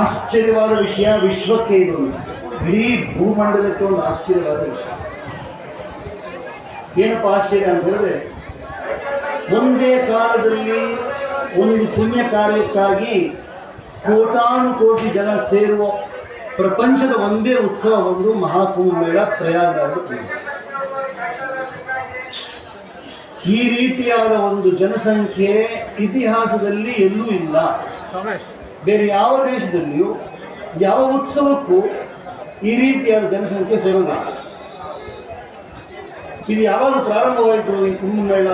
ಆಶ್ಚರ್ಯವಾದ ವಿಷಯ, ವಿಶ್ವಕ್ಕೆ ಇದು. ಇಡೀ ಭೂಮಂಡಲಕ್ಕೆ ಒಂದು ಆಶ್ಚರ್ಯವಾದ ವಿಷಯ. ಏನಪ್ಪ ಆಶ್ಚರ್ಯ ಅಂತ ಹೇಳಿದ್ರೆ, ಒಂದೇ ಕಾಲದಲ್ಲಿ ಒಂದು ಪುಣ್ಯ ಕಾರ್ಯಕ್ಕಾಗಿ ಕೋಟಾನು ಕೋಟಿ ಜನ ಸೇರುವ ಪ್ರಪಂಚದ ಒಂದೇ ಉತ್ಸವ ಒಂದು ಮಹಾಕುಂಭ ಮೇಳ ಪ್ರಯಾಗರಾಜ ಈ ರೀತಿಯಾದ ಒಂದು ಜನಸಂಖ್ಯೆ ಇತಿಹಾಸದಲ್ಲಿ ಎಲ್ಲೂ ಇಲ್ಲ. ಬೇರೆ ಯಾವ ದೇಶದಲ್ಲಿಯೂ ಯಾವ ಉತ್ಸವಕ್ಕೂ ಈ ರೀತಿಯಾದ ಜನಸಂಖ್ಯೆ ಸೇರೋದಿಲ್ಲ ಇದು ಯಾವಾಗ ಪ್ರಾರಂಭವಾಯಿತು ಈ ಕುಂಭಮೇಳ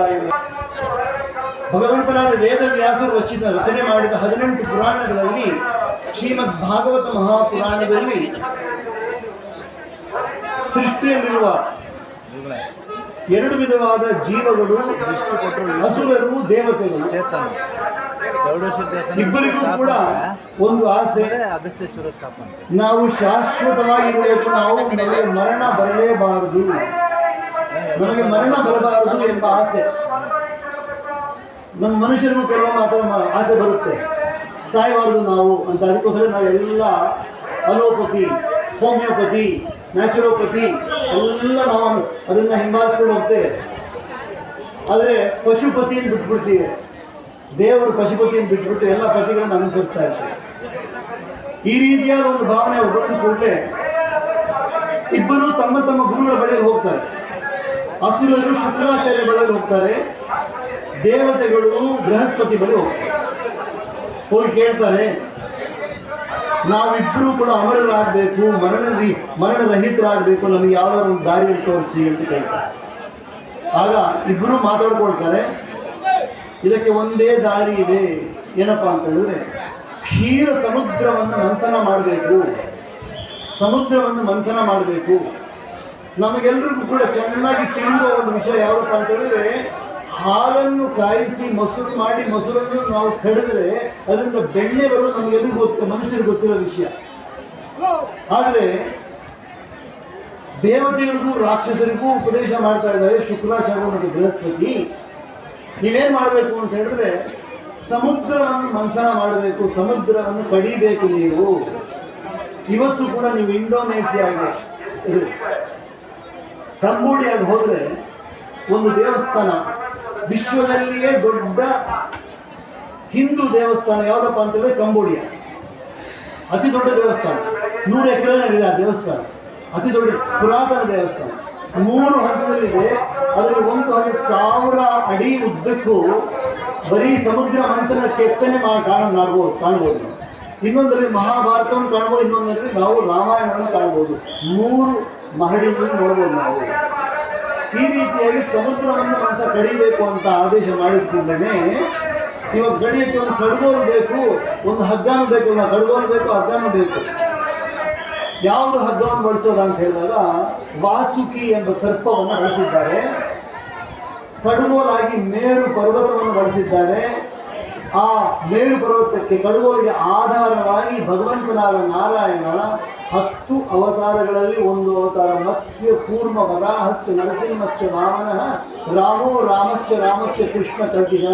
ಭಗವಂತನಾದ ವೇದವ್ಯಾಸರು ರಚಿತ ರಚನೆ ಮಾಡಿದ ಹದಿನೆಂಟು ಪುರಾಣಗಳಲ್ಲಿ ಶ್ರೀಮದ್ ಭಾಗವತ ಮಹಾಪುರಾಣದಲ್ಲಿ ಸೃಷ್ಟಿಯಲ್ಲಿರುವ ಎರಡು ವಿಧವಾದ ಜೀವಗಳು ಹಸುರರು ದೇವತೆಗಳು. ಇಬ್ಬರಿಗೂ ಕೂಡ. ಒಂದು ಆಸೆ. ಅಗಸ್ತ್ಯೇಶ್ವರ ನಾವು ಶಾಶ್ವತವಾಗಿ ನಾವು ನಮಗೆ ಮರಣ ಬರಲೇಬಾರದು. ನಮಗೆ ಮರಣ ಬರಬಾರದು ಎಂಬ ಆಸೆ. ನಮ್ಮ ಮನುಷ್ಯರಿಗೂ ಕೆಲವೊಮ್ಮೆ ಅಥವಾ ಆಸೆ ಬರುತ್ತೆ. ಸಾಯಬಾರದು ನಾವು ಅಂತ. ಅದಕ್ಕೋಸ್ಕರ ನಾವೆಲ್ಲ ಅಲೋಪತಿ ಹೋಮಿಯೋಪತಿ ನ್ಯಾಚುರೋಪತಿ ಎಲ್ಲ ನಾವು ಅದನ್ನ ಹಿಂಬಾಲಿಸ್ಕೊಂಡು ಹೋಗ್ತೇವೆ. ಆದರೆ ಪಶುಪತಿಯನ್ನು ಬಿಟ್ಬಿಡ್ತೀವಿ. ದೇವರು ಪಶುಪತಿಯನ್ನು ಬಿಟ್ಬಿಟ್ಟು ಎಲ್ಲ ಪತಿಗಳನ್ನು ಅನುಸರಿಸ್ತಾ ಇರ್ತಾರೆ. ಈ ರೀತಿಯಾದ ಒಂದು ಭಾವನೆ ಬಂದ ಕೂಡಲೇ ಇಬ್ಬರು ತಮ್ಮ ತಮ್ಮ ಗುರುಗಳ ಬಳಿಯಲ್ಲಿ ಹೋಗ್ತಾರೆ. ಅಸುರರು ಶುಕ್ರಾಚಾರ್ಯ ಬಳಿಯಲ್ಲಿ ಹೋಗ್ತಾರೆ. ದೇವತೆಗಳು ಬೃಹಸ್ಪತಿ ಬಳಿ ಹೋಗ್ತಾರೆ. ಹೋಗಿ ಕೇಳ್ತಾರೆ, ನಾವಿಬ್ಬರೂ ಕೂಡ ಅಮರರಾಗಬೇಕು ಮರಣ ಮರಣರಹಿತರಾಗಬೇಕು, ನಮಗೆ ಯಾವ್ದಾದ್ರು ಒಂದು ದಾರಿ ತೋರಿಸಿ ಅಂತ ಕೇಳ್ತಾರೆ. ಆಗ ಇಬ್ಬರು ಮಾತಾಡ್ಕೊಳ್ತಾರೆ. ಇದಕ್ಕೆ ಒಂದೇ ದಾರಿ ಇದೆ. ಏನಪ್ಪ ಅಂತ ಹೇಳಿದ್ರೆ ಕ್ಷೀರ ಸಮುದ್ರವನ್ನು ಮಂಥನ ಮಾಡಬೇಕು. ಸಮುದ್ರವನ್ನು ಮಂಥನ ಮಾಡಬೇಕು. ನಮಗೆಲ್ಲರಿಗೂ ಕೂಡ ಚೆನ್ನಾಗಿ ತಿಳಿಯುವ ಒಂದು ವಿಷಯ ಯಾವುದಪ್ಪ ಅಂತ ಹೇಳಿದ್ರೆ ಹಾಲನ್ನು ಕಾಯಿಸಿ ಮೊಸರು ಮಾಡಿ ಮೊಸರನ್ನು ನಾವು ಕಡಿದ್ರೆ ಅದರಿಂದ ಬೆಣ್ಣೆ ಬರೋದು ನಮಗೆಲ್ಲರಿಗೂ ಗೊತ್ತು, ಮನುಷ್ಯರಿಗೆ ಗೊತ್ತಿರೋ ವಿಷಯ. ಆದರೆ ದೇವತೆಗಳಿಗೂ ರಾಕ್ಷಸರಿಗೂ ಉಪದೇಶ ಮಾಡ್ತಾ ಇದ್ದಾರೆ ಶುಕ್ರಾಚಾರ್ಯ ಮತ್ತು ಬೃಹಸ್ಪತಿ. ನೀವೇನ್ ಮಾಡಬೇಕು ಅಂತ ಹೇಳಿದ್ರೆ, ಸಮುದ್ರವನ್ನು ಮಂಥನ ಮಾಡಬೇಕು, ಸಮುದ್ರವನ್ನು ಕಡಿಬೇಕು ನೀವು. ಇವತ್ತು ಕೂಡ ನೀವು ಇಂಡೋನೇಷಿಯಾಗೆ ಕಂಬೋಡಿಯಾಗೆ ಹೋದ್ರೆ ಒಂದು ದೇವಸ್ಥಾನ, ವಿಶ್ವದಲ್ಲಿಯೇ ದೊಡ್ಡ ಹಿಂದೂ ದೇವಸ್ಥಾನ ಯಾವುದಪ್ಪ ಅಂತಂದ್ರೆ ಕಂಬೋಡಿಯಾ. ಅತಿ ದೊಡ್ಡ ದೇವಸ್ಥಾನ. ನೂರು ಇದೆ ಆ ದೇವಸ್ಥಾನ. ಅತಿ ದೊಡ್ಡ ಪುರಾತನ ದೇವಸ್ಥಾನ. ಮೂರು ಹಂತದಲ್ಲಿದೆ ಅದರಲ್ಲಿ ಒಂದು ಸಾವಿರ ಅಡಿ ಉದ್ದಕ್ಕೂ ಬರೀ ಸಮುದ್ರ ಮಂಥನ ಕೆತ್ತನೆ ಮಾಡಿ ಕಾಣ ಮಾಡ್ಬೋದು ಕಾಣ್ಬೋದು. ಇನ್ನೊಂದರಲ್ಲಿ ಮಹಾಭಾರತವನ್ನು ಕಾಣ್ಬೋದು, ಇನ್ನೊಂದರಲ್ಲಿ ನಾವು ರಾಮಾಯಣವನ್ನು ಕಾಣ್ಬೋದು. ಮೂರು ಮಹಡಿಗಳನ್ನು ನೋಡ್ಬೋದು ನಾವು. ಈ ರೀತಿಯಾಗಿ ಸಮುದ್ರವನ್ನು ಅಂತ ಕಡಿಬೇಕು ಅಂತ ಆದೇಶ ಮಾಡಿದ ಇವಾಗ ಗಡಿಯಕ್ಕೆ ಒಂದು ಕಡ್ಗೋಲು ಬೇಕು, ಒಂದು ಹಗ್ಗಾನು ಬೇಕು ಕಡ್ಗೋಲು ಬೇಕು, ಹಗ್ಗಾನು ಬೇಕು. ಯಾವುದು ಹಗ್ಗವನ್ನು ಬಳಸೋದ ಅಂತ ಹೇಳಿದಾಗ ವಾಸುಕಿ ಎಂಬ ಸರ್ಪವನ್ನು ಬಳಸಿದ್ದಾರೆ. ಕಡುಗೋಲಾಗಿ ಮೇರು ಪರ್ವತವನ್ನು ಬಳಸಿದ್ದಾರೆ. ಆ ಮೇರು ಪರ್ವತಕ್ಕೆ ಕಡುಗೋಲಿಗೆ ಆಧಾರವಾಗಿ ಭಗವಂತನಾದ ನಾರಾಯಣನ ಹತ್ತು ಅವತಾರಗಳಲ್ಲಿ ಒಂದು ಅವತಾರ, ಮತ್ಸ್ಯ, ಕೂರ್ಮ ವರಾಹಶ್ಚ ನರಸಿಂಹಶ್ಚ ವಾಮನಃ, ರಾಮೋ ರಾಮಶ್ಚ ರಾಮಶ್ಚ ಕೃಷ್ಣ ಕಲ್ಪಿದ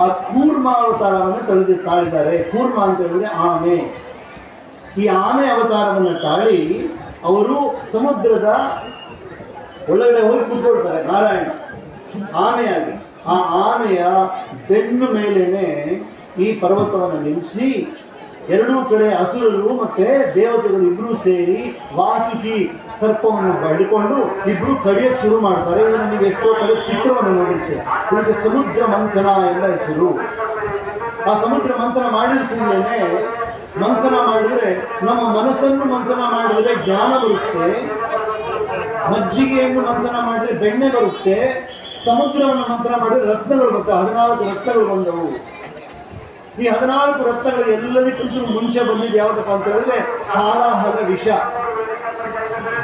ಆ ಕೂರ್ಮ ಅವತಾರವನ್ನು ತಳೆದು ತಾಳಿದ್ದಾರೆ. ಕೂರ್ಮ ಅಂತ ಹೇಳಿದ್ರೆ ಆಮೆ. ಈ ಆಮೆ ಅವತಾರವನ್ನು ತಾಳಿ ಅವರು ಸಮುದ್ರದ ಒಳಗಡೆ ಹೋಗಿ ಕೂತ್ಕೊಳ್ತಾರೆ, ನಾರಾಯಣ. ಆಮೆಯಾಗಿ ಆ ಆಮೆಯ ಬೆನ್ನು ಮೇಲೇನೆ ಈ ಪರ್ವತವನ್ನು ನಿಲ್ಲಿಸಿ ಎರಡೂ ಕಡೆ ಹಸುರರು ಮತ್ತೆ ದೇವತೆಗಳು ಇಬ್ರು ಸೇರಿ ವಾಸುಕಿ ಸರ್ಪವನ್ನು ಬಡಿಕೊಂಡು ಇಬ್ರು ಕಡಿಯಕ್ಕೆ ಶುರು ಮಾಡ್ತಾರೆ. ಇದನ್ನು ನೀವು ಎಷ್ಟೋ ಕಡೆ ಚಿತ್ರವನ್ನು ನೋಡಿರ್ತೀರಿ ಇದಕ್ಕೆ ಸಮುದ್ರ ಮಂಥನ ಎಂಬ ಹೆಸರು. ಆ ಸಮುದ್ರ ಮಂಥನ ಮಾಡಿದ ಕೂಡಲೇ ಮಂಥನ ಮಾಡಿದ್ರೆ, ನಮ್ಮ ಮನಸ್ಸನ್ನು ಮಂಥನ ಮಾಡಿದ್ರೆ ಜ್ಞಾನ ಬರುತ್ತೆ, ಮಜ್ಜಿಗೆಯನ್ನು ಮಂಥನ ಮಾಡಿದ್ರೆ ಬೆಣ್ಣೆ ಬರುತ್ತೆ, ಸಮುದ್ರವನ್ನು ಮಂಥನ ಮಾಡಿದರೆ ರತ್ನಗಳು ಬರ್ತವೆ ಹದಿನಾಲ್ಕು ರತ್ನಗಳು ಬಂದವು. ಈ ಹದಿನಾಲ್ಕು ರತ್ನಗಳು ಎಲ್ಲದಕ್ಕಿಂತ ಮುಂಚೆ ಬಂದಿದ್ದು ಯಾವುದಪ್ಪ ಅಂತ ಹೇಳಿದ್ರೆ ಹಾಲಾಹಲ ವಿಷ.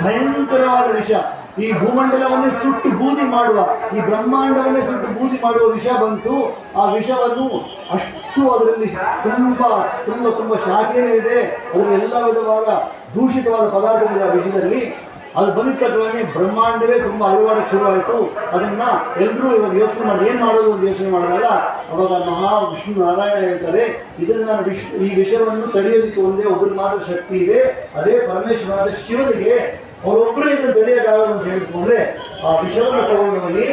ಭಯಂಕರವಾದ ವಿಷ. ಈ ಭೂಮಂಡಲವನ್ನೇ ಸುಟ್ಟು ಬೂದಿ ಮಾಡುವ, ಈ ಬ್ರಹ್ಮಾಂಡವನ್ನೇ ಸುಟ್ಟು ಬೂದಿ ಮಾಡುವ ವಿಷ ಬಂತು. ಆ ವಿಷವನ್ನು ಅಷ್ಟು ಅದರಲ್ಲಿ ತುಂಬ ತುಂಬ ತುಂಬ ಶಾಖೆಯೂ ಇದೆ. ಅದರಲ್ಲಿ ಎಲ್ಲ ವಿಧವಾದ ದೂಷಿತವಾದ ಪದಾರ್ಥಗಳಿದೆ ಆ ವಿಷಯದಲ್ಲಿ. ಅದು ಬಂದಿದ ತಕ್ಷಣ ಬ್ರಹ್ಮಾಂಡವೇ ತುಂಬ ಅರಿವಾಡಕ್ಕೆ ಶುರುವಾಯಿತು. ಅದನ್ನು ಎಲ್ಲರೂ ಇವಾಗ ಯೋಚನೆ ಮಾಡಿ ಏನು ಮಾಡೋದು ಅಂತ ಯೋಚನೆ ಮಾಡಿದಾಗ ಅವಾಗ ಮಹಾ ವಿಷ್ಣು ನಾರಾಯಣ ಹೇಳ್ತಾರೆ, ಇದನ್ನು ವಿಷ್ಣು, ಈ ವಿಷಯವನ್ನು ತಡೆಯೋದಕ್ಕೆ ಒಂದೇ ಒಬ್ಬರು ಮಾತ್ರ ಶಕ್ತಿ ಇದೆ. ಅದೇ ಪರಮೇಶ್ವರನಾದ ಶಿವನಿಗೆ ಅವರೊಬ್ಬರೇ ಇದನ್ನು ತಡೆಯೋಕ್ಕಾಗೋದು ಅಂತ ಹೇಳಿಕೊಂಡ್ರೆ ಆ ವಿಷವನ್ನು ತಗೊಂಡು ಹೋಗಿ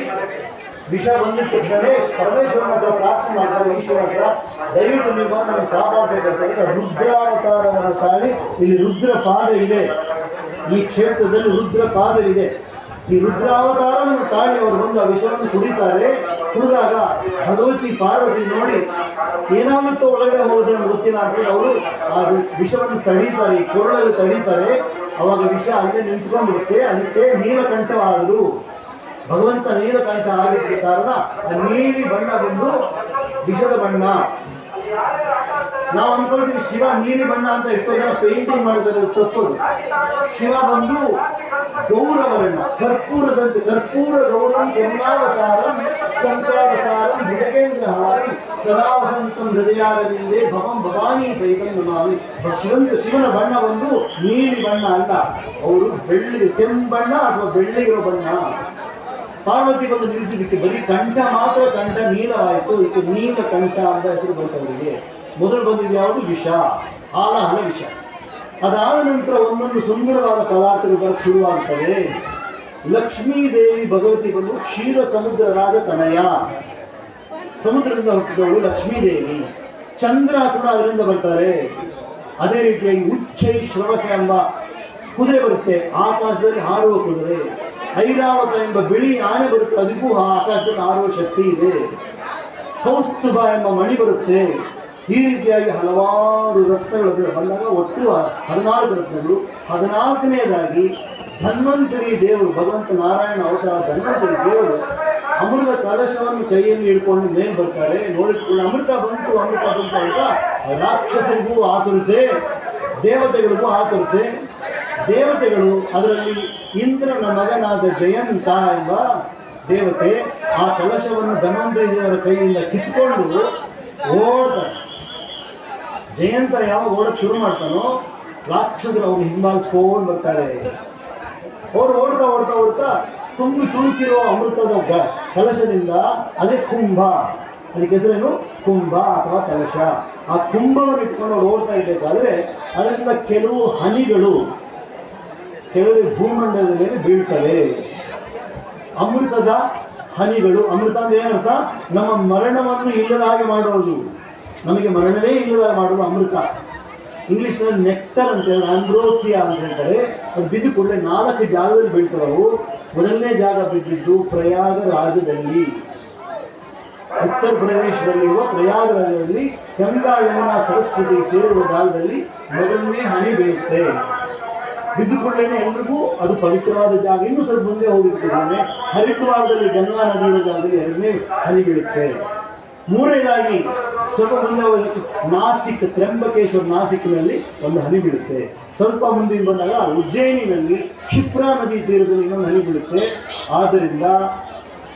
ವಿಷ ಬಂದಿತ್ತು. ತಕ್ಷಣ ಪರಮೇಶ್ವರನ ಹತ್ರ ಪ್ರಾರ್ಥನೆ ಮಾಡ್ತಾರೆ ಈಶ್ವರ ಹತ್ರ ದಯವಿಟ್ಟು ನೀವು ಬಂದು ನಮ್ಗೆ ಕಾಪಾಡಬೇಕಂತ ಹೇಳಿ ರುದ್ರಾವತಾರವನ್ನು ತಾಳಿ ಇಲ್ಲಿ ರುದ್ರ ಪಾದವಿದೆ. ಈ ಕ್ಷೇತ್ರದಲ್ಲಿ ರುದ್ರ ಪಾದವಿದೆ. ಈ ರುದ್ರಾವತಾರವನ್ನು ತಾಳಿ ಅವರು ಬಂದು ಆ ವಿಷವನ್ನು ಕುಡಿತಾರೆ. ಕುಡಿದಾಗ ಭಗವತಿ ಪಾರ್ವತಿ ನೋಡಿ, ಏನಾಗುತ್ತೋ ಒಳಗಡೆ ಹೋಗೋದು ನಮ್ಗೆ ಗೊತ್ತಿಲ್ಲ ಅಂತ ಅವರು ಆ ವಿಷವನ್ನು ತಡೀತಾರೆ, ಈ ಕೊರಳಲ್ಲಿ ತಡೀತಾರೆ. ಅವಾಗ ವಿಷ ಅಲ್ಲೇ ನಿಂತ್ಕೊಂಡ್ಬಿಡುತ್ತೆ. ಅದಕ್ಕೆ ನೀಲಕಂಠವಾದರು. ಭಗವಂತ ನೀಲಕಂಠ ಆಗಿದ್ದ ಕಾರಣ ಆ ನೀಲಿ ಬಣ್ಣ ಬಂದು ವಿಷದ ಬಣ್ಣ. ನಾವು ಅನ್ಕೊಳ್ತೀವಿ ಶಿವ ನೀಲಿ ಬಣ್ಣ ಅಂತ ಎಷ್ಟೋ ಜನ ಪೇಂಟಿಂಗ್ ಮಾಡಿದರೆ ತಪ್ಪದು. ಶಿವ ಬಂದು ಗೌರವರ್ಣ ಕರ್ಪೂರದಂತೆ, ಕರ್ಪೂರ ಗೌರವಂ ಕರುಣಾವತಾರಂ ಸಂಸಾರ ಸಾರಂ ಭುಜಗೇಂದ್ರ ಹಾರಂ ಸದಾ ವಸಂತಂ ಹೃದಯಾರದಿಂದೇ ಭವಂ ಭವಾನಿ ಸೈತಂ ನಮಾಮಿ. ಶಿವಂತ ಶಿವನ ಬಣ್ಣ ಬಂದು ನೀಲಿ ಬಣ್ಣ ಅಲ್ಲ, ಅವರು ಬೆಳ್ಳಿ ಕೆಂಬಣ್ಣ ಅಥವಾ ಬೆಳ್ಳಿಗಿರೋ ಬಣ್ಣ. ಪಾರ್ವತಿ ಬಂದು ನಿಲ್ಲಿಸಿದ್ದಕ್ಕೆ ಬರೀ ಕಂಠ ಮಾತ್ರ ಕಂಠ ನೀಲವಾಯಿತು ಇದಕ್ಕೆ ನೀಲ ಕಂಠ ಅಂತ ಹೆಸರು ಬಂತವರಿಗೆ ಮೊದಲು ಬಂದಿದ್ದು ಯಾವುದು? ವಿಷ. ಆಲಹಲ ವಿಷ. ಅದಾದ ನಂತರ ಒಂದೊಂದು ಸುಂದರವಾದ ಪದಾರ್ಥಗಳು ಬರಕ್ಕೆ ಶುರುವಾಗ್ತವೆ. ಲಕ್ಷ್ಮೀ ದೇವಿ ಭಗವತಿ ಬಂದು ಕ್ಷೀರ ಸಮುದ್ರ ರಾಜ ತನಯ. ಸಮುದ್ರದಿಂದ ಹುಟ್ಟಿದವಳು ಲಕ್ಷ್ಮೀ ದೇವಿ. ಚಂದ್ರ ಕೂಡ ಅದರಿಂದ ಬರ್ತಾರೆ. ಅದೇ ರೀತಿಯಾಗಿ ಉಚ್ಚೈ ಶ್ರವಸ ಎಂಬ ಕುದುರೆ ಬರುತ್ತೆ. ಆಕಾಶದಲ್ಲಿ ಹಾರುವ ಕುದುರೆ. ಐರಾವತ ಎಂಬ ಬಿಳಿ ಆನೆ ಬರುತ್ತೆ ಅದಕ್ಕೂ ಆ ಆಕಾಶದಲ್ಲಿ ಆರುವ ಶಕ್ತಿ ಇದೆ. ಕೌಸ್ತುಭ ಎಂಬ ಮಣಿ ಬರುತ್ತೆ. ಈ ರೀತಿಯಾಗಿ ಹಲವಾರು ರತ್ನಗಳು ಅದರ ಬಂದಾಗ ಒಟ್ಟು ಹದಿನಾಲ್ಕು ರತ್ನಗಳು. ಹದಿನಾಲ್ಕನೇದಾಗಿ ಧನ್ವಂತರಿ ದೇವರು, ಭಗವಂತ ನಾರಾಯಣ ಅವತಾರ ಧನ್ವಂತರಿ ದೇವರು ಅಮೃತ ಕಲಶವನ್ನು ಕೈಯಲ್ಲಿ ಹಿಡ್ಕೊಂಡು ಮೇಲೆ ಬರ್ತಾರೆ. ನೋಡಿದ್ಕೊಂಡು ಅಮೃತ ಬಂತು ಅಮೃತ ಬಂತು ಅಂತ ರಾಕ್ಷಸರಿಗೂ ಆತುರತೆ, ದೇವತೆಗಳಿಗೂ ಆತುರತೆ. ದೇವತೆಗಳು ಅದರಲ್ಲಿ ಇಂದ್ರನ ಮಗನಾದ ಜಯಂತ ಎಂಬ ದೇವತೆ ಆ ಕಲಶವನ್ನು ಧನ್ವಂತರಿ ದೇವರ ಕೈಯಿಂದ ಕಿತ್ಕೊಂಡು ಓಡ್ತಾರೆ ಜಯಂತ ಯಾವಾಗ ಓಡಕ್ಕೆ ಶುರು ಮಾಡ್ತಾನೋ, ರಾಕ್ಷಸರು ಅವನು ಹಿಂಬಾಲಿಸ್ಕೊಂಡು ಬರ್ತಾರೆ. ಅವ್ರು ಓಡ್ತಾ ಓಡ್ತಾ ಓಡ್ತಾ ತುಂಬಿ ತುಳುಕಿರೋ ಅಮೃತದ ಕಲಶದಿಂದ ಅದೇ ಕುಂಭ. ಅದಕ್ಕೆ ಹೆಸರೇನು? ಕುಂಭ ಅಥವಾ ಕಲಶ. ಆ ಕುಂಭವನ್ನು ಇಟ್ಕೊಂಡು ಅವ್ರು ಓಡ್ತಾ ಇರಬೇಕಾದ್ರೆ ಅದರಿಂದ ಕೆಲವು ಹನಿಗಳು ಕೆಳಗೆ ಭೂಮಂಡಲದ ಮೇಲೆ ಬೀಳ್ತವೆ. ಅಮೃತದ ಹನಿಗಳು, ಅಮೃತ ಅಂದ್ರೆ ಏನರ್ಥ? ನಮ್ಮ ಮರಣವನ್ನು ಇಲ್ಲದ ಹಾಗೆ ಮಾಡೋದು ನಮಗೆ ಮರಣವೇ ಇಲ್ಲದ ಮಾಡೋದು ಅಮೃತ. ಇಂಗ್ಲಿಷ್ನಲ್ಲಿ ನೆಕ್ಟರ್ ಅಂತ ಹೇಳಿದ್ರೆ ಆಂಬ್ರೋಸಿಯಾ ಅಂತ ಹೇಳ್ತಾರೆ. ಅದು ಬಿದ್ದು ಕೂಡಲೇ ನಾಲ್ಕು ಜಾಗದಲ್ಲಿ ಬೀಳ್ತವವು. ಮೊದಲನೇ ಜಾಗ ಬಿದ್ದಿದ್ದು ಪ್ರಯಾಗ ರಾಜದಲ್ಲಿ ಉತ್ತರ ಪ್ರದೇಶದಲ್ಲಿರುವ ಪ್ರಯಾಗರಾಜದಲ್ಲಿ ಗಂಗಾ, ಯಮುನಾ, ಸರಸ್ವತಿ ಸೇರುವ ಜಾಗದಲ್ಲಿ ಮೊದಲನೇ ಹನಿ ಬೀಳುತ್ತೆ. ಬಿದ್ದು ಕೂಡಲೇ ಎಲ್ರಿಗೂ, ಅದು ಪವಿತ್ರವಾದ ಜಾಗ. ಇನ್ನೂ ಸ್ವಲ್ಪ ಮುಂದೆ ಹೋಗಿರ್ತಿದ್ದಾನೆ ಹರಿದ್ವಾರದಲ್ಲಿ ಗಂಗಾ ನದಿ ಜಾಗದಲ್ಲಿ ಎರಡನೇ ಹನಿ ಬೀಳುತ್ತೆ. ಮೂರನೇದಾಗಿ, ಸ್ವಲ್ಪ ಮುಂದೆ ನಾಸಿಕ್, ತ್ರ್ಯಂಬಕೇಶ್ವರ ನಾಸಿಕ್ನಲ್ಲಿ ಒಂದು ಹನಿ ಬೀಳುತ್ತೆ. ಸ್ವಲ್ಪ ಮುಂದೆ ಬಂದಾಗ ಉಜ್ಜಯಿನಿನಲ್ಲಿ ಕ್ಷಿಪ್ರಾ ನದಿ ತೀರದಲ್ಲಿ ಇನ್ನೊಂದು ಹನಿ ಬೀಳುತ್ತೆ. ಆದ್ದರಿಂದ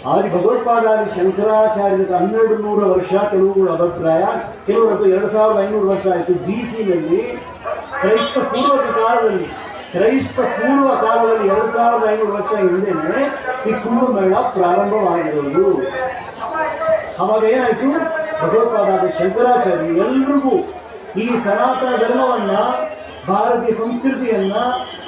ಆದಿ ಭಗವತ್ಪಾದಾದಿ ಶಂಕರಾಚಾರ್ಯರ ಹನ್ನೆರಡು ನೂರು ವರ್ಷ ಕೆಲವುಗಳ ಅಭಿಪ್ರಾಯ. ಕೆಲವರು ಎರಡು ಸಾವಿರದ ಐನೂರು ವರ್ಷ ಆಯಿತು. ಬಿ ಸಿನಲ್ಲಿ ಕ್ರೈಸ್ತ ಪೂರ್ವದ ಕಾಲದಲ್ಲಿ ಕ್ರೈಸ್ತ ಪೂರ್ವ ಕಾಲದಲ್ಲಿ ಎರಡು ಸಾವಿರದ ಐನೂರು ವರ್ಷ ಹಿಂದೆನೆ ಈ ಕುಂಭಮೇಳ ಪ್ರಾರಂಭವಾಗಿರೋದು ಅವಾಗ ಏನಾಯ್ತು? ಭಗವತ್ಪಾದಾದ ಶಂಕರಾಚಾರ್ಯರು ಎಲ್ರಿಗೂ ಈ ಸನಾತನ ಧರ್ಮವನ್ನ, ಭಾರತೀಯ ಸಂಸ್ಕೃತಿಯನ್ನ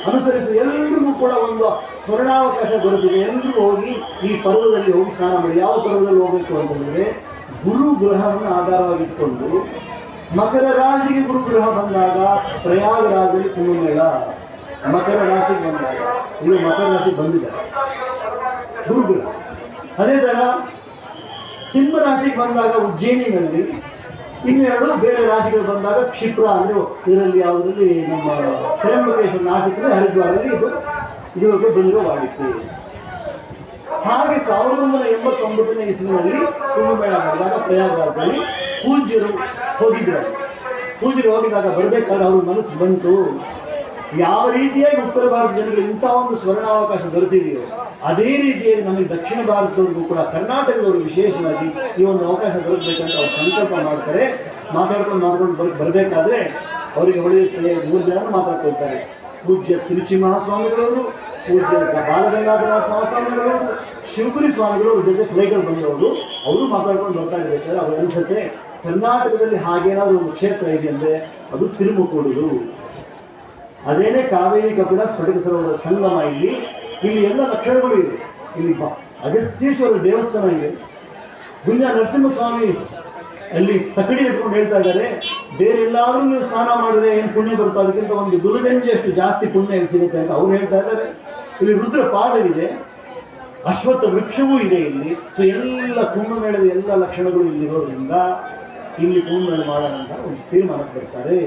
ಅನುಸರಿಸುವ ಎಲ್ರಿಗೂ ಕೂಡ ಒಂದು ಸ್ವರ್ಣಾವಕಾಶ ದೊರೆತಿದೆ. ಎಲ್ರಿಗೂ ಹೋಗಿ ಈ ಪರ್ವದಲ್ಲಿ ಹೋಗಿ ಸ್ನಾನ ಮಾಡಿ. ಯಾವ ಪರ್ವದಲ್ಲಿ ಹೋಗಬೇಕು ಅಂತಂದ್ರೆ ಗುರು ಗ್ರಹವನ್ನು ಆಧಾರವಾಗಿಟ್ಕೊಂಡು ಮಕರ ರಾಶಿಗೆ ಗುರುಗ್ರಹ ಬಂದಾಗ ಪ್ರಯಾಗರಾಜಲ್ಲಿ ಕುಂಭಮೇಳ. ಮಕರ ರಾಶಿಗೆ ಬಂದಾಗ ಇದು ಮಕರ ರಾಶಿಗೆ ಬಂದಿದ್ದಾರೆ. ಗುರುಗ್ರಹ ಅದೇ ಥರ ಸಿಂಹ ರಾಶಿಗೆ ಬಂದಾಗ ಉಜ್ಜಯಿನಿನಲ್ಲಿ ಇನ್ನೆರಡು ಬೇರೆ ರಾಶಿಗಳು ಬಂದಾಗ ಕ್ಷಿಪ್ರ ಅಂದರೆ ಇದರಲ್ಲಿ ಯಾವುದರಲ್ಲಿ ನಮ್ಮ ತ್ರ್ಯಂಬಕೇಶ್ವರ ನಾಸಿಕಲ್ಲಿ ಹರಿದ್ವಾರದಲ್ಲಿ ಇದು ಇದುವರೆಗೂ ಬಂದಿರೋ ವಾಡಿಕೆ. ಹಾಗೆ ಸಾವಿರದ ಒಂಬೈನೂರ ಎಂಬತ್ತೊಂಬತ್ತನೇ ಇಸ್ವಿನಲ್ಲಿ ಕುಂಭಮೇಳ ಮಾಡಿದಾಗ ಪ್ರಯಾಗರಾಜದಲ್ಲಿ ಪೂಜ್ಯರು ಹೋಗಿದ್ರು. ಪೂಜ್ಯರು ಹೋಗಿದಾಗ ಬರಬೇಕಾದ್ರೆ ಅವ್ರ ಮನಸ್ಸು ಬಂತು. ಯಾವ ರೀತಿಯಾಗಿ ಉತ್ತರ ಭಾರತ ಜನರಿಗೆ ಇಂಥ ಒಂದು ಸ್ವರ್ಣಾವಕಾಶ ದೊರೆತಿದೆಯೋ, ಅದೇ ರೀತಿಯಾಗಿ ನಮಗೆ ದಕ್ಷಿಣ ಭಾರತದವ್ರಿಗೂ ಕೂಡ ಕರ್ನಾಟಕದವರು ವಿಶೇಷವಾಗಿ ಈ ಒಂದು ಅವಕಾಶ ದೊರಕಬೇಕಂತ ಅವ್ರು ಸಂಕಲ್ಪ ಮಾಡ್ತಾರೆ. ಮಾತಾಡ್ಕೊಂಡು ಮಾತಾಡ್ಕೊಂಡು ಬರ್, ಬರಬೇಕಾದ್ರೆ ಅವರಿಗೆ ಹೊಳೆಯುತ್ತೆ ಮೂರು ಜನ ಮಾತಾಡ್ಕೊಳ್ತಾರೆ. ಪೂಜ್ಯ ತಿರುಚಿ ಮಹಾಸ್ವಾಮಿಗಳವರು, ಪೂಜ್ಯ ಬಾಲಗಂಗಾಧರನಾಥ ಮಹಾಸ್ವಾಮಿಗಳವರು, ಶಿವಪುರಿ ಸ್ವಾಮಿಗಳು ಅವ್ರ ಜೊತೆ ಫ್ಲೈಟಲ್ಲಿ ಬಂದವರು, ಅವರು ಮಾತಾಡ್ಕೊಂಡು ಬರ್ತಾ ಇರ್ಬೇಕಾದ್ರೆ ಅವ್ರು ಅನಿಸುತ್ತೆ, ಕರ್ನಾಟಕದಲ್ಲಿ ಹಾಗೇನಾದರೂ ಒಂದು ಕ್ಷೇತ್ರ ಇದೆ ಅಂದರೆ ಅದು ತಿರುಮುಕೋಡುದು ಅದೇನೇ ಕಾವೇರಿ ಕಪಿಲ ಸ್ಫಟಿಕ ಸರೋವರ ಸಂಗಮ ಇಲ್ಲಿ ಇಲ್ಲಿ ಎಲ್ಲ ಲಕ್ಷಣಗಳು ಇವೆ. ಇಲ್ಲಿ ಅಗಸ್ತೀಶ್ವರ ದೇವಸ್ಥಾನ ಇದೆ. ಗುಂಜ ನರಸಿಂಹಸ್ವಾಮಿ ಅಲ್ಲಿ ತಕಡಿ ಇಟ್ಕೊಂಡು ಹೇಳ್ತಾ ಇದ್ದಾರೆ, ಬೇರೆ ಎಲ್ಲಾದ್ರೂ ನೀವು ಸ್ನಾನ ಮಾಡಿದ್ರೆ ಏನು ಪುಣ್ಯ ಬರುತ್ತೆ ಅದಕ್ಕಿಂತ ಒಂದು ಗುರುಗಂಜಿ ಅಷ್ಟು ಜಾಸ್ತಿ ಪುಣ್ಯ ಏನು ಸಿಗುತ್ತೆ ಅಂತ ಅವ್ರು ಹೇಳ್ತಾ ಇದ್ದಾರೆ. ಇಲ್ಲಿ ರುದ್ರ ಪಾದವಿದೆ ಅಶ್ವತ್ಥ ವೃಕ್ಷವೂ ಇದೆ ಇಲ್ಲಿ. ಸೊ ಎಲ್ಲ ಕುಂಭಮೇಳದ ಎಲ್ಲ ಲಕ್ಷಣಗಳು ಇಲ್ಲಿರೋದ್ರಿಂದ ಇಲ್ಲಿ ಕುಂಭಮೇಳ ಮಾಡೋಣ ಅಂತ ಒಂದು ತೀರ್ಮಾನಕ್ಕೆ ಬರ್ತಾರೆ.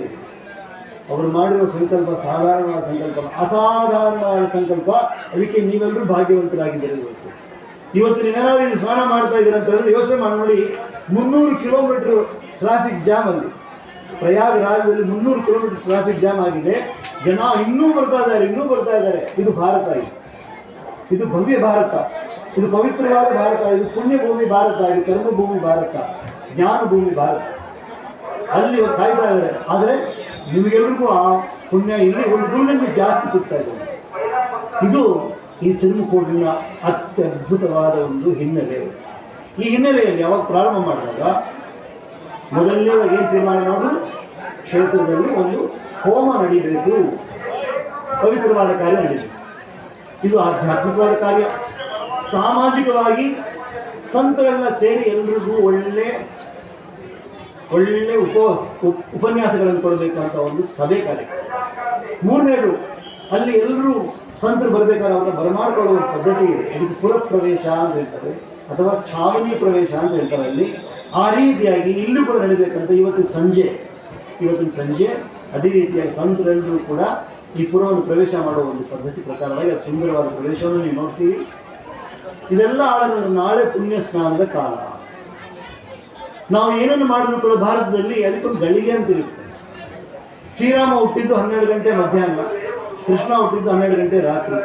ಅವರು ಮಾಡಿರುವ ಸಂಕಲ್ಪ ಸಾಧಾರಣವಾದ ಸಂಕಲ್ಪ, ಅಸಾಧಾರಣವಾದ ಸಂಕಲ್ಪ. ಅದಕ್ಕೆ ನೀವೆಲ್ಲರೂ ಭಾಗ್ಯವಂತರಾಗಿದ್ದೀರಿ ಇವತ್ತು ಇವತ್ತು ನೀವೇನಾದ್ರೂ ಇಲ್ಲಿ ಸ್ನಾನ ಮಾಡ್ತಾ ಇದ್ದೀರಾ ಅಂತ ಹೇಳಿದ್ರೆ ಯೋಚನೆ ಮಾಡಿ ನೋಡಿ, ಮುನ್ನೂರು ಕಿಲೋಮೀಟರ್ ಟ್ರಾಫಿಕ್ ಜಾಮ್ ಅಲ್ಲಿ. ಪ್ರಯಾಗ್ ರಾಜ್ಯದಲ್ಲಿ ಮುನ್ನೂರು ಕಿಲೋಮೀಟರ್ ಟ್ರಾಫಿಕ್ ಜಾಮ್ ಆಗಿದೆ. ಜನ ಇನ್ನೂ ಬರ್ತಾ ಇದ್ದಾರೆ, ಇನ್ನೂ ಬರ್ತಾ ಇದ್ದಾರೆ. ಇದು ಭಾರತ ಇದು. ಇದು ಭವ್ಯ ಭಾರತ. ಇದು ಪವಿತ್ರವಾದ ಭಾರತ. ಇದು ಪುಣ್ಯ ಭೂಮಿ ಭಾರತ. ಇದು ಕರ್ಮಭೂಮಿ ಭಾರತ. ಜ್ಞಾನ ಭೂಮಿ ಭಾರತ. ಅಲ್ಲಿ ಕಾಯ್ತಾ ಇದ್ದಾರೆ ಆದರೆ ನಿಮಗೆಲ್ರಿಗೂ ಆ ಪುಣ್ಯ ಇಲ್ಲಿ ಒಂದು ಪುಣ್ಯ ಜಾಸ್ತಿ ಸಿಗ್ತಾ ಇದೆ. ಇದು ಈ ತಿರುಮುಕೋಡಿನ ಅತ್ಯದ್ಭುತವಾದ ಒಂದು ಹಿನ್ನೆಲೆ. ಈ ಹಿನ್ನೆಲೆಯಲ್ಲಿ ಯಾವಾಗ ಪ್ರಾರಂಭ ಮಾಡಿದಾಗ ಮೊದಲನೇ ಏನು ತೀರ್ಮಾನ ಮಾಡೋದು ಕ್ಷೇತ್ರದಲ್ಲಿ ಒಂದು ಹೋಮ ನಡೀಬೇಕು. ಪವಿತ್ರವಾದ ಕಾರ್ಯ ನಡೀಬೇಕು. ಇದು ಆಧ್ಯಾತ್ಮಿಕವಾದ ಕಾರ್ಯ. ಸಾಮಾಜಿಕವಾಗಿ ಸಂತರೆಲ್ಲ ಸೇರಿ ಎಲ್ರಿಗೂ ಒಳ್ಳೆ ಒಳ್ಳೆ ಉಪ ಉಪ್- ಉಪನ್ಯಾಸಗಳನ್ನು ಕೊಡಬೇಕು ಒಂದು ಸಭೆ ಕಾರ್ಯಕ್ರಮ. ಮೂರನೇದು, ಅಲ್ಲಿ ಎಲ್ಲರೂ ಸಂತರು ಬರಬೇಕಾದ್ರೆ ಅವ್ರನ್ನ ಬರಮಾಡಿಕೊಳ್ಳುವ ಪದ್ಧತಿ ಇದೆ. ಪುರ ಪುರಪ್ರವೇಶ ಅಂತ ಹೇಳ್ತಾರೆ, ಅಥವಾ ಛಾವಣಿ ಪ್ರವೇಶ ಅಂತ ಹೇಳ್ತಾರೆ ಅಲ್ಲಿ. ಆ ರೀತಿಯಾಗಿ ಇಲ್ಲೂ ಕೂಡ ನಡಿಬೇಕಂತ ಇವತ್ತಿನ ಸಂಜೆ ಇವತ್ತಿನ ಸಂಜೆ ಅದೇ ರೀತಿಯಾಗಿ ಸಂತರೆಲ್ಲರೂ ಕೂಡ ಈ ಪುರವನ್ನು ಪ್ರವೇಶ ಮಾಡುವ ಒಂದು ಪದ್ಧತಿ ಪ್ರಕಾರವಾಗಿ ಅದು ಸುಂದರವಾದ ಪ್ರವೇಶವನ್ನು ನೀವು ನೋಡ್ತೀವಿ ಇದೆಲ್ಲ ಆದ ನಾಳೆ ಪುಣ್ಯ ಸ್ನಾನದ ಕಾಲ. ನಾವು ಏನನ್ನು ಮಾಡಿದ್ರು ಕೂಡ ಭಾರತದಲ್ಲಿ ಅದಕ್ಕೊಂದು ಗಳಿಗೆ ಅಂತ ಇರುತ್ತೆ. ಶ್ರೀರಾಮ ಹುಟ್ಟಿದ್ದು ಹನ್ನೆರಡು ಗಂಟೆ ಮಧ್ಯಾಹ್ನ, ಕೃಷ್ಣ ಹುಟ್ಟಿದ್ದು ಹನ್ನೆರಡು ಗಂಟೆ ರಾತ್ರಿ.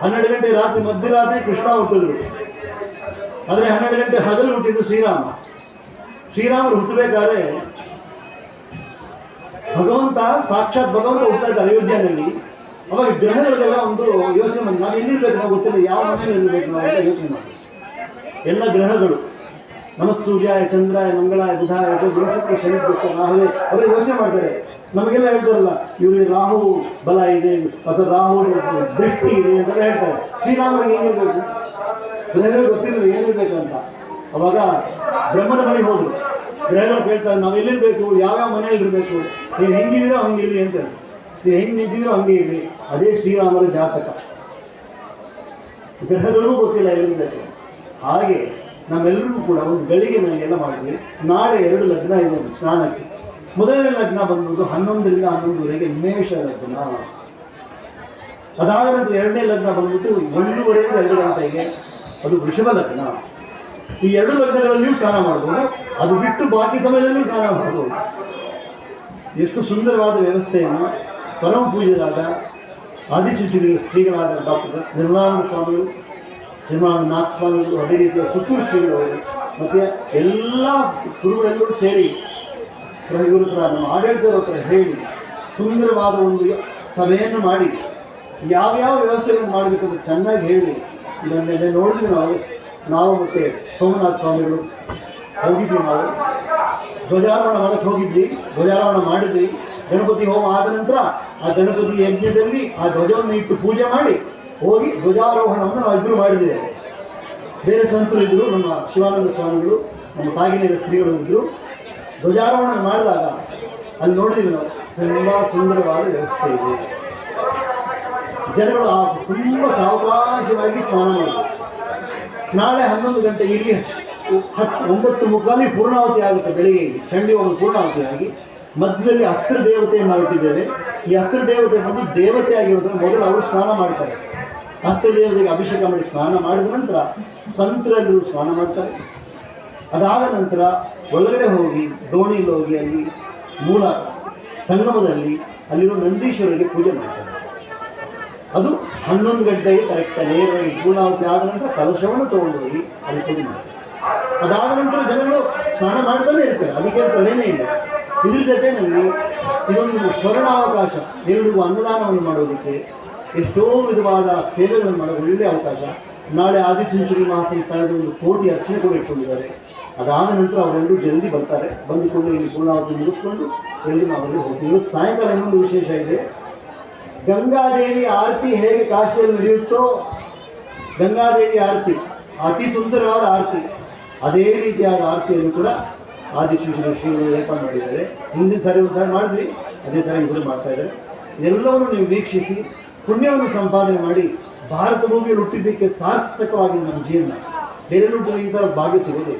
ಹನ್ನೆರಡು ಗಂಟೆ ರಾತ್ರಿ ಮಧ್ಯರಾತ್ರಿ ಕೃಷ್ಣ ಹುಟ್ಟಿದ್ರು. ಆದರೆ ಹನ್ನೆರಡು ಗಂಟೆ ಹಗಲು ಹುಟ್ಟಿದ್ದು ಶ್ರೀರಾಮ. ಶ್ರೀರಾಮರು ಹುಟ್ಟಬೇಕಾದ್ರೆ ಭಗವಂತ, ಸಾಕ್ಷಾತ್ ಭಗವಂತ ಹುಡ್ತಾ ಇದ್ದಾರೆ ಅಯೋಧ್ಯೆಯಲ್ಲಿ. ಅವಾಗ ಗ್ರಹಗಳಿಗೆಲ್ಲ ಒಂದು ಯೋಚನೆ ಮಾಡಿ, ನಾವು ಎಲ್ಲಿರ್ಬೇಕು ನಾವು ಗೊತ್ತಿಲ್ಲ, ಯಾವ ಮನೆಯಲ್ಲಿ ಇರಬೇಕು ನಾವು ಅಂತ ಯೋಚನೆ ಮಾಡಿ. ಎಲ್ಲ ಗ್ರಹಗಳು. ನಮ ಸೂರ್ಯಾಯ, ಚಂದ್ರಾಯ, ಮಂಗಳಾಯ, ಬುಧಾಯ ಶುಕ್ರ, ಶನಿ ಬುಚ್ಚ ರಾಹುವೆ ಯೋಚನೆ ಮಾಡ್ತಾರೆ. ನಮಗೆಲ್ಲ ಹೇಳ್ತಾರಲ್ಲ, ಇವರಿಗೆ ರಾಹು ಬಲ ಇದೆ ಅಥವಾ ರಾಹು ದೃಷ್ಟಿ ಇದೆ ಅಂತೆಲ್ಲ ಹೇಳ್ತಾರೆ. ಶ್ರೀರಾಮನಿಗೆ ಏನಿರ್ಬೇಕು ಗ್ರಹಗಳು ಗೊತ್ತಿರಲಿಲ್ಲ ಅಂತ. ಅವಾಗ ಬ್ರಹ್ಮನ ಬಳಿ ಹೋದರು. ಗ್ರಹಗಳು ಕೇಳ್ತಾರೆ, ನಾವು ಎಲ್ಲಿರ್ಬೇಕು? ಯಾವ್ಯಾವ ಮನೆಯಲ್ಲಿ ಇರಬೇಕು? ನೀವು ಹೆಂಗಿದ್ದೀರೋ ಹಂಗಿರ್ರಿ ಅಂತ ಹೇಳಿ. ನೀವು ಹೆಂಗೆ ನಿಂತಿದ್ದೀರೋ ಹಂಗೆ ಇರ್ರಿ. ಅದೇ ಶ್ರೀರಾಮರ ಜಾತಕ. ಗ್ರಹಗಳಿಗೂ ಗೊತ್ತಿಲ್ಲ, ಎಲ್ಲಿರ್ಬೇಕು. ಹಾಗೆ ನಾವೆಲ್ಲರಿಗೂ ಕೂಡ ಒಂದು ಗಳಿಗೆನಲ್ಲಿ ಎಲ್ಲ ನಾಳೆ ಎರಡು ಲಗ್ನ ಇದೆ ಸ್ನಾನಕ್ಕೆ. ಮೊದಲನೇ ಲಗ್ನ ಬಂದ್ಬಿಟ್ಟು ಹನ್ನೊಂದರಿಂದ ಹನ್ನೊಂದುವರೆಗೆ ಮೇಷ ಲಗ್ನ. ಅದಾದ ನಂತರ ಎರಡನೇ ಲಗ್ನ ಬಂದ್ಬಿಟ್ಟು ಒಂದೂವರೆಯಿಂದ ಎರಡು ಗಂಟೆಗೆ ಅದು ವೃಷಭ ಲಗ್ನ. ಈ ಎರಡು ಲಗ್ನಗಳಲ್ಲಿಯೂ ಸ್ನಾನ ಮಾಡ್ಬೋದು. ಅದು ಬಿಟ್ಟು ಬಾಕಿ ಸಮಯದಲ್ಲೂ ಸ್ನಾನ ಮಾಡ್ಬೋದು. ಎಷ್ಟು ಸುಂದರವಾದ ವ್ಯವಸ್ಥೆಯನ್ನು ಪರಮ ಪೂಜರಾದ ಆದಿಚುಚುರಿ ಶ್ರೀಗಳಾದ ಡಾಕ್ಟರ್ ನಿರ್ಮಲಾನಂದ ಸ್ವಾಮಿಗಳು ನಿರ್ಮಲಾನಂದ ನಾಥ ಸ್ವಾಮಿಗಳು ಅದೇ ರೀತಿಯ ಸುತ್ತೂರು ಶ್ರೀಗಳವರು ಮತ್ತು ಎಲ್ಲ ಗುರುಗಳೆಲ್ಲರೂ ಸೇರಿ ಇವ್ರ ಹತ್ರ, ನಮ್ಮ ಆಡಳಿತವ್ರ ಹತ್ರ ಹೇಳಿ, ಸುಂದರವಾದ ಒಂದು ಸಭೆಯನ್ನು ಮಾಡಿ, ಯಾವ್ಯಾವ ವ್ಯವಸ್ಥೆಗಳನ್ನು ಮಾಡಬೇಕಂತ ಚೆನ್ನಾಗಿ ಹೇಳಿ, ಇದನ್ನೆಲ್ಲ ನೋಡಿದ್ವಿ ನಾವು. ನಾವು ಮತ್ತು ಸೋಮನಾಥ ಸ್ವಾಮಿಗಳು ಹೋಗಿದ್ವಿ ನಾವು. ಧ್ವಜಾರೋಹಣ ಮಾಡಕ್ಕೆ ಹೋಗಿದ್ವಿ, ಧ್ವಜಾರೋಹಣ ಮಾಡಿದ್ವಿ. ಗಣಪತಿ ಹೋಮ ಆದ ನಂತರ ಆ ಗಣಪತಿ ಯಜ್ಞದಲ್ಲಿ ಆ ಧ್ವಜವನ್ನು ಇಟ್ಟು ಪೂಜೆ ಮಾಡಿ ಹೋಗಿ ಧ್ವಜಾರೋಹಣವನ್ನು ನಾವು ಇಬ್ಬರು ಮಾಡಿದ್ದೇವೆ ಬೇರೆ ಸಂತರು ಇದ್ದರು ನಮ್ಮ ಶಿವಾನಂದ ಸ್ವಾಮಿಗಳು, ನಮ್ಮ ತಾಗಿನೇರ ಶ್ರೀಗಳು ಇದ್ದರು ಧ್ವಜಾರೋಹಣ ಮಾಡಿದಾಗ ಅಲ್ಲಿ ನೋಡಿದ್ವಿ ನಾವು, ತುಂಬ ಸುಂದರವಾದ ವ್ಯವಸ್ಥೆ ಇದೆ. ಜನಗಳು ಆ ತುಂಬ ಸಾವಕಾಶವಾಗಿ ಸ್ನಾನ ಮಾಡಿದ್ರು. ನಾಳೆ ಹನ್ನೊಂದು ಗಂಟೆಗೆ ಇಲ್ಲಿ ಹತ್ತು, ಒಂಬತ್ತು ಮುಖಾಲಿ ಪೂರ್ಣಾವತಿ ಆಗುತ್ತೆ ಬೆಳಿಗ್ಗೆ ಚಂಡಿ ಒಂದು ಪೂರ್ಣಾವತಿ ಆಗಿ ಮಧ್ಯದಲ್ಲಿ ಅಸ್ತ್ರ ದೇವತೆಯನ್ನು ನಾವು ಈ ಅಸ್ತ್ರ ದೇವತೆ ಬಂದು ದೇವತೆ ಆಗಿರೋದ್ರ ಮೊದಲು ಅವರು ಸ್ನಾನ ಮಾಡ್ತಾರೆ. ಅಸ್ತ್ರ ದೇವತೆಗೆ ಅಭಿಷೇಕ ಮಾಡಿ ಸ್ನಾನ ಮಾಡಿದ ನಂತರ ಸಂತರಲ್ಲೂ ಸ್ನಾನ ಮಾಡ್ತಾರೆ. ಅದಾದ ನಂತರ ಒಳಗಡೆ ಹೋಗಿ ದೋಣಿಯಲ್ಲಿ ಹೋಗಿ ಅಲ್ಲಿ ಮೂಲ ಸಂಗಮದಲ್ಲಿ ಅಲ್ಲಿರೋ ನಂದೀಶ್ವರರಿಗೆ ಪೂಜೆ ಮಾಡ್ತಾರೆ. ಅದು ಹನ್ನೊಂದು ಗಂಟೆಗೆ ಕರೆಕ್ಟ್ ನೇರವಾಗಿ ಪೂರ್ಣಾವತಿ ಆದ ನಂತರ ಕಲಶವನ್ನು ತಗೊಂಡು ಹೋಗಿ ಅಲ್ಲಿ ಪೂಜೆ ಮಾಡ್ತಾರೆ. ಅದಾದ ನಂತರ ಜನಗಳು ಸ್ನಾನ ಮಾಡ್ತಾನೆ ಇರ್ತಾರೆ. ಅದಕ್ಕೆ ತಡೆನೇ ಇಲ್ಲ. ಇದ್ರ ಜೊತೆಯಲ್ಲಿ ಇದೊಂದು ಸ್ವರ್ಣಾವಕಾಶ. ಎಲ್ರಿಗೂ ಅನ್ನದಾನವನ್ನು ಮಾಡೋದಕ್ಕೆ ಎಷ್ಟೋ ವಿಧವಾದ ಸೇವೆಗಳನ್ನು ಮಾಡಲು ಒಳ್ಳೆಯ ಅವಕಾಶ. ನಾಳೆ ಆದಿಚುಂಚುರಿ ಮಹಾಸಂಸ್ಥಾನದ ಒಂದು ಕೋಟಿ ಅರ್ಚನೆ ಕೂಡ ಇಟ್ಕೊಂಡಿದ್ದಾರೆ. ಅದಾದ ನಂತರ ಅವರೆಲ್ಲರೂ ಜಲ್ದಿ ಬರ್ತಾರೆ. ಬಂದುಕೊಂಡು ಇಲ್ಲಿ ಪೂರ್ಣಾವತಿ ಮುಗಿಸ್ಕೊಂಡು ನಾವು ಅವರಲ್ಲಿ ಹೋಗ್ತೀವಿ. ಇವತ್ತು ಸಾಯಂಕಾಲ ಇನ್ನೊಂದು ವಿಶೇಷ ಇದೆ. ಗಂಗಾದೇವಿ ಆರತಿ ಹೇಗೆ ಕಾಶಿಯಲ್ಲಿ ನಡೆಯುತ್ತೋ, ಗಂಗಾದೇವಿ ಆರತಿ, ಅತಿ ಸುಂದರವಾದ ಆರತಿ, ಅದೇ ರೀತಿಯಾದ ಆರತಿಯನ್ನು ಕೂಡ ಆದಿಚುಂಚುಳಿ ಶ್ರೀಗಳು ಏರ್ಪಾಡು ಮಾಡಿದ್ದಾರೆ. ಹಿಂದಿನ ಸಾರಿ ಒಂದು ಸಾರಿ ಮಾಡಿದ್ವಿ ಅದೇ ಥರ ಇವರು ಮಾಡ್ತಾ ಇದ್ದಾರೆ. ಎಲ್ಲವನ್ನು ನೀವು ವೀಕ್ಷಿಸಿ ಪುಣ್ಯವನ್ನು ಸಂಪಾದನೆ ಮಾಡಿ ಭಾರತ ಭೂಮಿಯಲ್ಲಿ ಹುಟ್ಟಿದ್ದಕ್ಕೆ ಸಾರ್ಥಕವಾಗಿ ನಮ್ಮ ಜೀವನ. ಬೇರೆ ಹುಟ್ಟಿದ ಈ ಥರ ಭಾಗ್ಯ ಸಿಗೋದೇ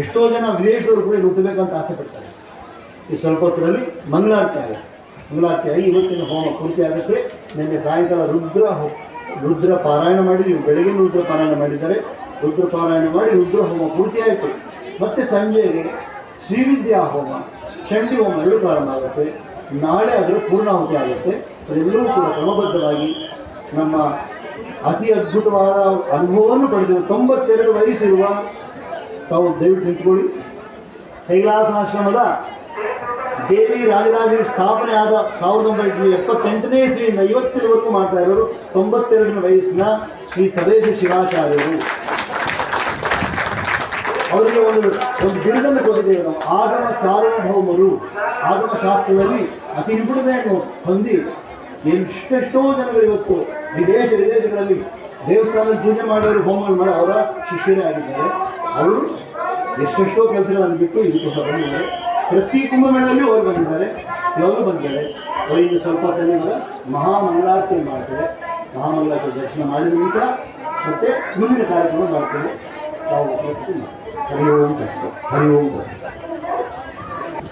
ಎಷ್ಟೋ ಜನ ವಿದೇಶದವರು ಕೂಡ ಹುಟ್ಟಬೇಕಂತ ಆಸೆ ಪಡ್ತಾರೆ. ಈ ಸ್ವಲ್ಪ ಹೊತ್ತರಲ್ಲಿ ಮಂಗಳಾರತಿ ಆಗುತ್ತೆ ಮಂಗಳಾರತಿ ಆಗಿ ಇವತ್ತಿನ ಹೋಮ ಪೂರ್ತಿ ಆಗುತ್ತೆ. ನಿನ್ನೆ ಸಾಯಂಕಾಲ ರುದ್ರ ರುದ್ರ ಪಾರಾಯಣ ಮಾಡಿ ನೀವು ಬೆಳಗಿನ ರುದ್ರ ಪಾರಾಯಣ ಮಾಡಿದ್ದಾರೆ. ರುದ್ರ ಪಾರಾಯಣ ಮಾಡಿ ರುದ್ರ ಹೋಮ ಪೂರ್ತಿ ಆಯಿತು. ಮತ್ತೆ ಸಂಜೆಗೆ ಶ್ರೀವಿದ್ಯಾ ಹೋಮ, ಚಂಡಿ ಹೋಮ ಎರಡು ಪ್ರಾರಂಭ ಆಗುತ್ತೆ. ನಾಳೆ ಅದರ ಪೂರ್ಣಾಹುತಿ ಆಗುತ್ತೆ. ಅದೆಲ್ಲವೂ ಕೂಡ ಕ್ರಮಬದ್ಧವಾಗಿ ನಮ್ಮ ಅತಿ ಅದ್ಭುತವಾದ ಅನುಭವವನ್ನು ಪಡೆದಿರುವ ತೊಂಬತ್ತೆರಡು ವಯಸ್ಸಿರುವ ತಾವು ದಯವಿಟ್ಟು ನಿಂತ್ಕೊಳ್ಳಿ. ಕೈಲಾಸಾಶ್ರಮದ ದೇವಿ ರಾಜರಾಜ ಸ್ಥಾಪನೆ ಆದ ಸಾವಿರದ ಒಂಬೈನೂರ ಎಪ್ಪತ್ತೆಂಟನೇ ಇಸ್ವಿಯಿಂದ ಇವತ್ತಿನವರೆಗೂ ಮಾಡ್ತಾ ಇರೋರು ತೊಂಬತ್ತೆರಡನೇ ವಯಸ್ಸಿನ ಶ್ರೀ ಸದೇಶ ಶಿವಾಚಾರ್ಯರು. ಅವರಿಗೆ ಒಂದು ಒಂದು ಬಿರುದನ್ನು ಕೊಟ್ಟಿದ್ದೇವೆ ಆಗಮ ಸಾರ್ವಭೌಮರು ಆಗಮ ಶಾಸ್ತ್ರದಲ್ಲಿ ಅತಿ ನಿಪುಣತೆಯನ್ನು ಹೊಂದಿ ಎಷ್ಟೆಷ್ಟೋ ಜನಗಳು ಇವತ್ತು ವಿದೇಶ, ವಿದೇಶಗಳಲ್ಲಿ ದೇವಸ್ಥಾನದಲ್ಲಿ ಪೂಜೆ ಮಾಡೋರು ಹೋಮ ಮಾಡಿ ಅವರ ಶಿಷ್ಯರೇ ಆಗಿದ್ದಾರೆ. ಅವರು ಎಷ್ಟೆಷ್ಟೋ ಕೆಲಸಗಳನ್ನು ಬಿಟ್ಟು ಇದಕ್ಕೋಸ್ಕರ ಬಂದಿದ್ದಾರೆ. ಪ್ರತಿ ಕುಂಭಮೇಳದಲ್ಲಿ ಅವರು ಬಂದಿದ್ದಾರೆ. ಇವಾಗಲೂ ಬಂದಿದ್ದಾರೆ. ಅವರಿಗೆ ಸ್ವಲ್ಪ ಇವಾಗ ಮಹಾಮಂಗಳಾರತಿ ಮಾಡ್ತಾರೆ. ಮಹಾಮಂಗಳಾರತಿ ದರ್ಶನ ಮಾಡಿದ ನಂತರ ಮತ್ತೆ ಮುಂದಿನ ಕಾರ್ಯಕ್ರಮ ಮಾಡ್ತೇವೆ. ನಾವು. ಹರಿ ಓಂ ತತ್ಸ ಹರಿ ಓಂ ತತ್ಸ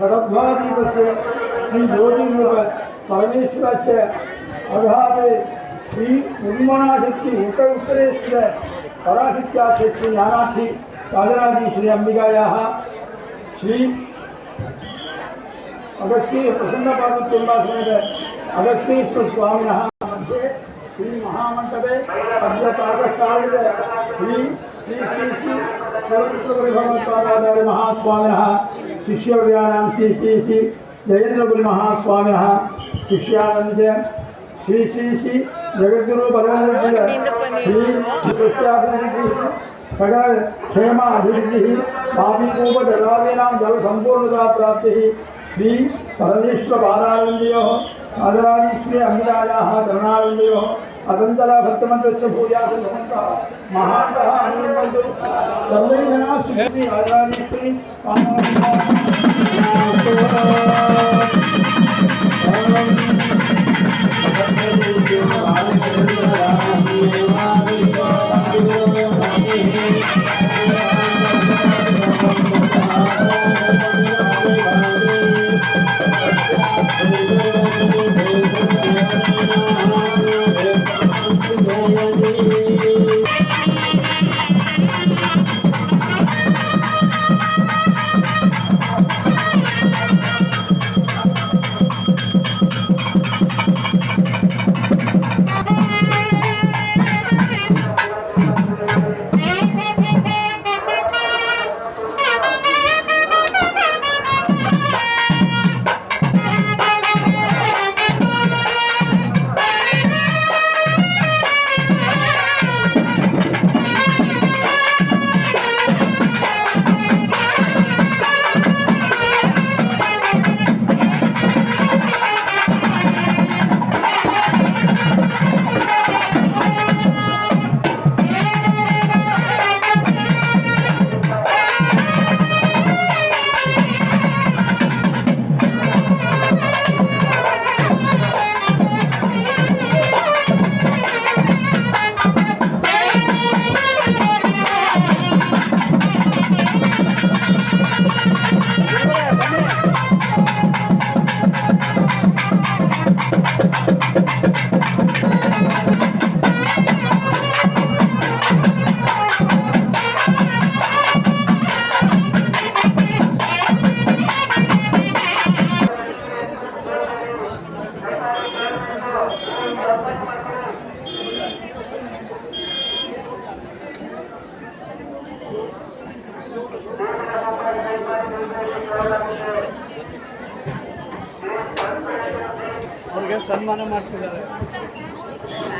षडब्धादीपस्य से परमेश्वरस्य अधाते श्रीउन्मनाशक्ति उत्तर उत्तरेश्वर पराशक्त्याख्य श्रीनानाक्षि साधनादि श्री अम्बिकायाः श्री अगस्त्य प्रसन्नपादकुम्बासमेत अगस्त्येश्वरस्वामिनः मध्ये श्रीमहामण्डपे अद्य प्रातःकालिक श्री श्री श्री श्री सर्वत्र महास्वामिनः शिष्यवर्याणां श्री श्री श्री जयेन्द्रपुरी महास्वामिनः शिष्यानन्द। श्री श्री श्री जगद्गुरु परमपूज्य श्री सकल क्षेमाभिवृद्धिः पापीकूपजलादीनां जलसम्पूर्णता प्राप्तिः श्री परमेश्वर बालानन्दयोः आदरादीश्वरी अमितायाः करुणानन्दयोः अतन्तला भक्तमन्त्रस्य पूजा भवन्तः महान्तः अनुबन्धु सर्वे जनाः सुखी आदरादीश्वरी Thank